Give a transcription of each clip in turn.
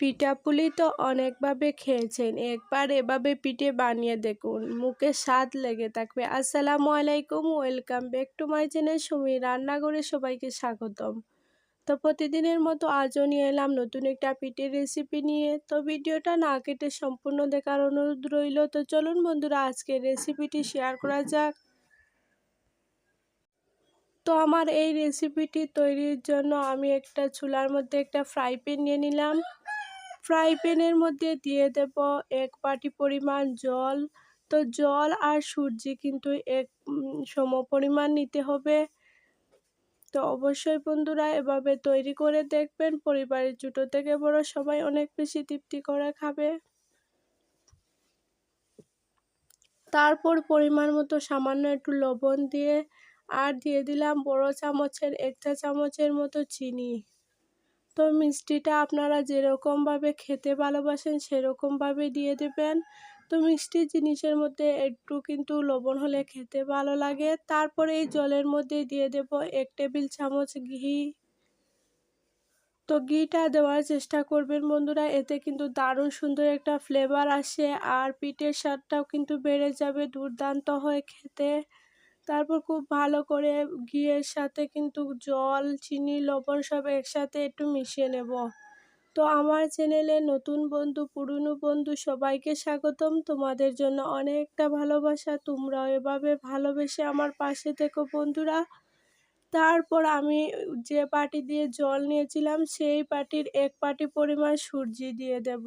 পিঠাপুলি তো অনেকভাবে খেয়েছেন। একবার এভাবে পিঠে বানিয়ে দেখুন, মুখে স্বাদ লেগে থাকবে। আসসালামু আলাইকুম, welcome back to my channel Sumi রান্নাঘরে সবাইকে স্বাগতম। তো প্রতিদিনের মতো আজও নিয়ে এলাম নতুন একটা পিঠের রেসিপি নিয়ে। তো ভিডিওটা না কেটে সম্পূর্ণ দেখার অনুরোধ রইল। তো চলুন বন্ধুরা, আজকের রেসিপিটি শেয়ার করা যাক। তো আমার এই রেসিপিটি তৈরির জন্য আমি একটা চুলার মধ্যে একটা ফ্রাই প্যান নিয়ে নিলাম। ফ্রাই প্যানের মধ্যে দিয়ে দেব এক বাটি পরিমাণ জল। তো জল আর সূর্যি কিন্তু এক সম পরিমাণ নিতে হবে। তো অবশ্যই বন্ধুরা এভাবে তৈরি করে দেখবেন। পরিবারের ছোটো থেকে বড় সবাই অনেক বেশি তৃপ্তি করে খাবে। তারপর পরিমাণ মতো সামান্য একটু লবণ দিয়ে, আর দিয়ে দিলাম বড় চামচের, একটা চামচের মতো চিনি। তো মিষ্টিটা আপনারা যেরকমভাবে খেতে ভালোবাসেন, সেরকমভাবে দিয়ে দেবেন। তো মিষ্টি জিনিসের মধ্যে একটু কিন্তু লবণ হলে খেতে ভালো লাগে। তারপরে এই জলের মধ্যে দিয়ে দেব এক টেবিল চামচ ঘি। তো ঘিটা দেওয়ার চেষ্টা করবেন বন্ধুরা, এতে কিন্তু দারুণ সুন্দর একটা ফ্লেভার আসে আর পিঠের স্বাদটাও কিন্তু বেড়ে যাবে, দুর্দান্ত হয়ে খেতে। তারপর খুব ভালো করে ঘিয়ের সাথে কিন্তু জল, চিনি, লবণ সব একসাথে একটু মিশিয়ে নেব। তো আমার চ্যানেলে নতুন বন্ধু, পুরনো বন্ধু সবাইকে স্বাগতম। তোমাদের জন্য অনেকটা ভালোবাসা। তোমরাও এভাবে ভালোবেসে আমার পাশে থেকো বন্ধুরা। তারপর আমি যে পাটি দিয়ে জল নিয়েছিলাম, সেই পাটির এক পাটি পরিমাণ সূর্যি দিয়ে দেব।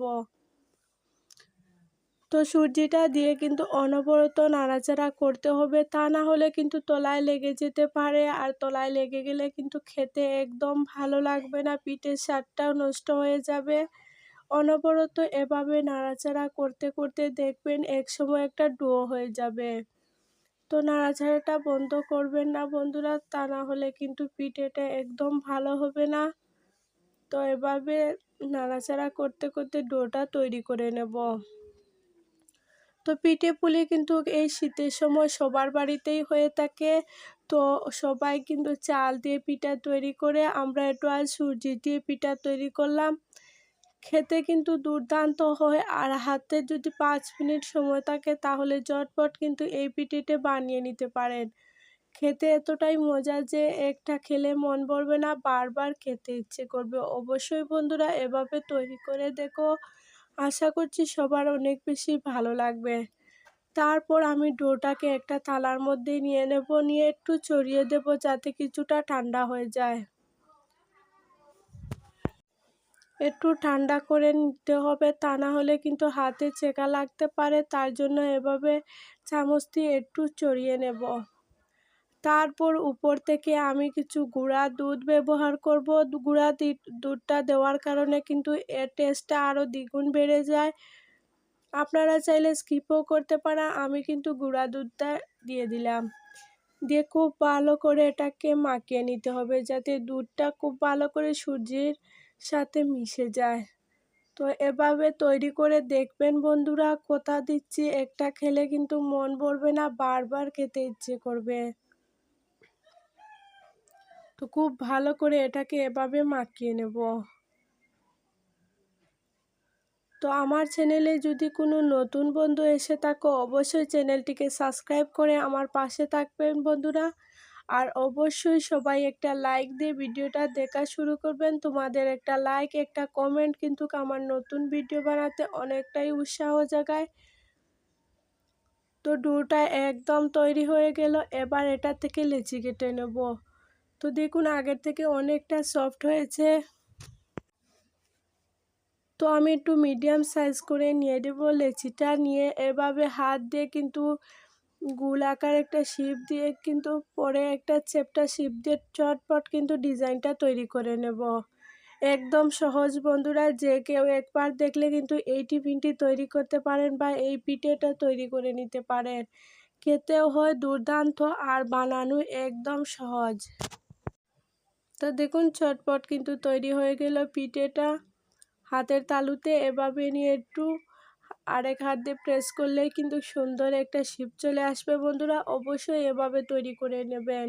তো সূর্যিটা দিয়ে কিন্তু অনবরত নাড়াচাড়া করতে হবে। তা না হলে কিন্তু তলায় লেগে যেতে পারে। আর তলায় লেগে গেলে কিন্তু খেতে একদম ভালো লাগবে না। পিঠের স্বাদটাও নষ্ট হয়ে যাবে। অনবরত এভাবে নাড়াচাড়া করতে করতে দেখবেন এক সময় একটা ডো হয়ে যাবে। তো নাড়াচাড়াটা বন্ধ করবেন না বন্ধুরা। তা না হলে কিন্তু পিঠেটা একদম ভালো হবে না। তো এভাবে নাড়াচাড়া করতে করতে ডোটা তৈরি করে নেব। তো পিঠে পুলি কিন্তু এই শীতের সময় সবার বাড়িতেই হয়ে থাকে। তো সবাই কিন্তু চাল দিয়ে পিঠা তৈরি করে আমরা একটু আজ সুজি দিয়ে পিঠা তৈরি করলাম। খেতে কিন্তু দুর্দান্ত হয় আর হাতে যদি পাঁচ মিনিট সময় থাকে তাহলে ঝটপট কিন্তু এই পিঠেটা বানিয়ে নিতে পারেন। খেতে এতটাই মজা যে একটা খেলে মন ভরবে না, বারবার খেতে ইচ্ছে করবে। অবশ্যই বন্ধুরা এভাবে তৈরি করে দেখো। আশা করছি সবার অনেক বেশি ভালো লাগবে। তারপর আমি ডোটাকে একটা থালার মধ্যে নিয়ে নেব, নিয়ে একটু চড়িয়ে দেব যাতে কিছুটা ঠান্ডা হয়ে যায়। একটু ঠান্ডা করে নিতে হবে, তা না হলে কিন্তু হাতে চেকা লাগতে পারে, তার জন্য এভাবে চামচ দিয়ে একটু চড়িয়ে নেব। তারপর উপর থেকে আমি কিছু গুঁড়া দুধ ব্যবহার করব। গুঁড়া দুধটা দেওয়ার কারণে কিন্তু এর টেস্টটা আরও দ্বিগুণ বেড়ে যায়। আপনারা চাইলে স্কিপও করতে পারেন। আমি কিন্তু গুঁড়া দুধটা দিয়ে দিলাম। দিয়ে খুব ভালো করে এটাকে মাখিয়ে নিতে হবে যাতে দুধটা খুব ভালো করে সূর্যের সাথে মিশে যায়। তো এভাবে তৈরি করে দেখবেন বন্ধুরা। কোথা দিচ্ছি, একটা খেলে কিন্তু মন ভরবে না, বারবার খেতে ইচ্ছে করবে। তো খুব ভালো করে এটাকে এভাবে মাখিয়ে নেব। তো আমার চ্যানেলে যদি কোনো নতুন বন্ধু এসে থাকো, অবশ্যই চ্যানেলটিকে সাবস্ক্রাইব করে আমার পাশে থাকবেন বন্ধুরা। আর অবশ্যই সবাই একটা লাইক দিয়ে ভিডিওটা দেখা শুরু করবেন। তোমাদের একটা লাইক, একটা কমেন্ট কিন্তু আমার নতুন ভিডিও বানাতে অনেকটাই উৎসাহ জাগায়। তো ডুটা একদম তৈরি হয়ে গেল। এবার এটা থেকে লেচি কেটে নেব। তো দেখুন, আগের থেকে অনেকটা সফট হয়েছে। তো আমি একটু মিডিয়াম সাইজ করে নিয়ে দেবো লেচিটা নিয়ে। এভাবে হাত দিয়ে কিন্তু গুল আকার একটা শিপ দিয়ে কিন্তু পরে একটা চেপটা শিপ দিয়ে চটপট কিন্তু ডিজাইনটা তৈরি করে নেব। একদম সহজ বন্ধুরা, যে কেউ একবার দেখলে কিন্তু এই টিফিনটি তৈরি করতে পারেন বা এই পিঠেটা তৈরি করে নিতে পারেন। খেতেও হয় দুর্দান্ত আর বানানো একদম সহজ। তো দেখুন চটপট কিন্তু তৈরি হয়ে গেল পিঠেটা। হাতের তালুতে এভাবে নিয়ে একটু আরেক হাত দিয়ে প্রেস করলেই কিন্তু সুন্দর একটা শিপ চলে আসবে বন্ধুরা। অবশ্যই এভাবে তৈরি করে নেবেন।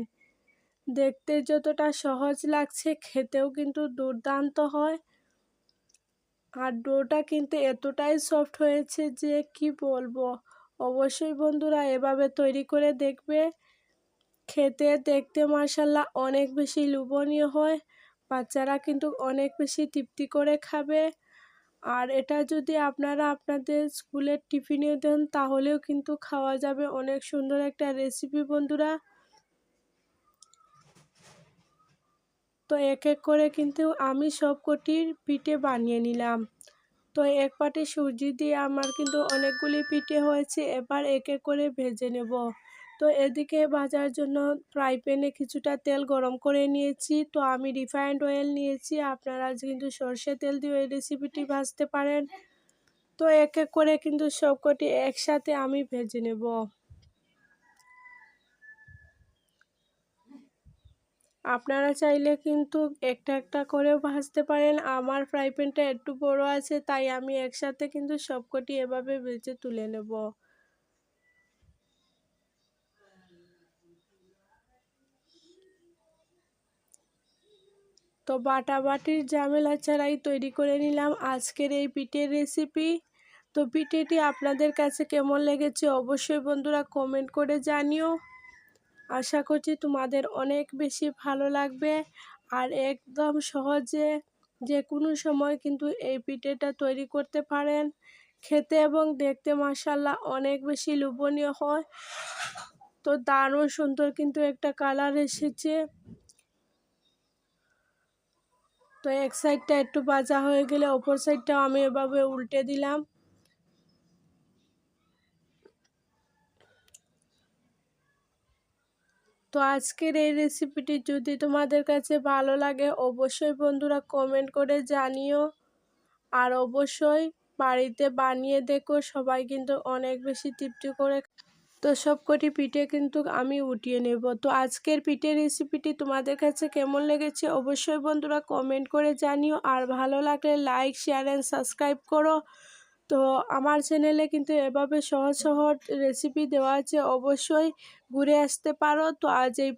দেখতে যতটা সহজ লাগছে, খেতেও কিন্তু দুর্দান্ত হয়। আর ডোটা কিন্তু এতটাই সফট হয়েছে যে কি বলব? অবশ্যই বন্ধুরা এভাবে তৈরি করে দেখবে। খেতে দেখতে মার্শাল্লাহ অনেক বেশি লোভনীয় হয়। বাচ্চারা কিন্তু অনেক বেশি তৃপ্তি করে খাবে। আর এটা যদি আপনারা আপনাদের স্কুলের টিফিনে দেন, তাহলেও কিন্তু খাওয়া যাবে। অনেক সুন্দর একটা রেসিপি বন্ধুরা। তো এক এক করে কিন্তু আমি সব কটির পিঠে বানিয়ে নিলাম। তো এক পাটি সুজি দিয়ে আমার কিন্তু অনেকগুলি পিঠে হয়েছে। এবার এক এক করে ভেজে নেব। তো এদিকে ভাজার জন্য ফ্রাই প্যানে কিছুটা তেল গরম করে নিয়েছি। তো আমি রিফাইন্ড অয়েল নিয়েছি। আপনারা কিন্তু সর্ষে তেল দিয়ে এই রেসিপিটি ভাজতে পারেন। তো এক এক করে কিন্তু সবকটি একসাথে আমি ভেজে নেব। আপনারা চাইলে কিন্তু একটা একটা করেও ভাজতে পারেন। আমার ফ্রাই প্যানটা একটু বড় আছে, তাই আমি একসাথে কিন্তু সবকটি এভাবে ভেজে তুলে নেব। তো বাটাবাটির ঝামেলা ছাড়াই তৈরি করে নিলাম আজকের এই পিঠের রেসিপি তো পিঠেটি আপনাদের কাছে কেমন লেগেছে অবশ্যই বন্ধুরা কমেন্ট করে জানিও। আশা করছি তোমাদের অনেক বেশি ভালো লাগবে আর একদম সহজে যে কোনো সময় কিন্তু এই পিঠেটা তৈরি করতে পারেন। খেতে এবং দেখতে মাসাল্লাহ অনেক বেশি লোভনীয় হয়। তো দারুণ সুন্দর কিন্তু একটা কালার এসেছে। তো এক সাইডটা একটু ভাজা হয়ে গেলে অপর সাইডটাও আমি এভাবে উল্টে দিলাম। তো আজকের এই রেসিপিটি যদি তোমাদের কাছে ভালো লাগে, অবশ্যই বন্ধুরা কমেন্ট করে জানিও। আর অবশ্যই বাড়িতে বানিয়ে দেখো, সবাই কিন্তু অনেক বেশি তৃপ্তি করে তো সব কটি পিঠে কিন্তু আমি উঠিয়ে নেব। তো আজকের পিঠে রেসিপিটি তোমাদের কাছে কেমন লেগেছে অবশ্যই বন্ধুরা কমেন্ট করে জানিও। আর ভালো লাগলে লাইক শেয়ার অ্যান্ড সাবস্ক্রাইব করো। তো আমার চ্যানেলে কিন্তু এভাবে সহজ সহজ রেসিপি দেওয়া আছে, অবশ্যই ঘুরে আসতে পারো। তো আজ এই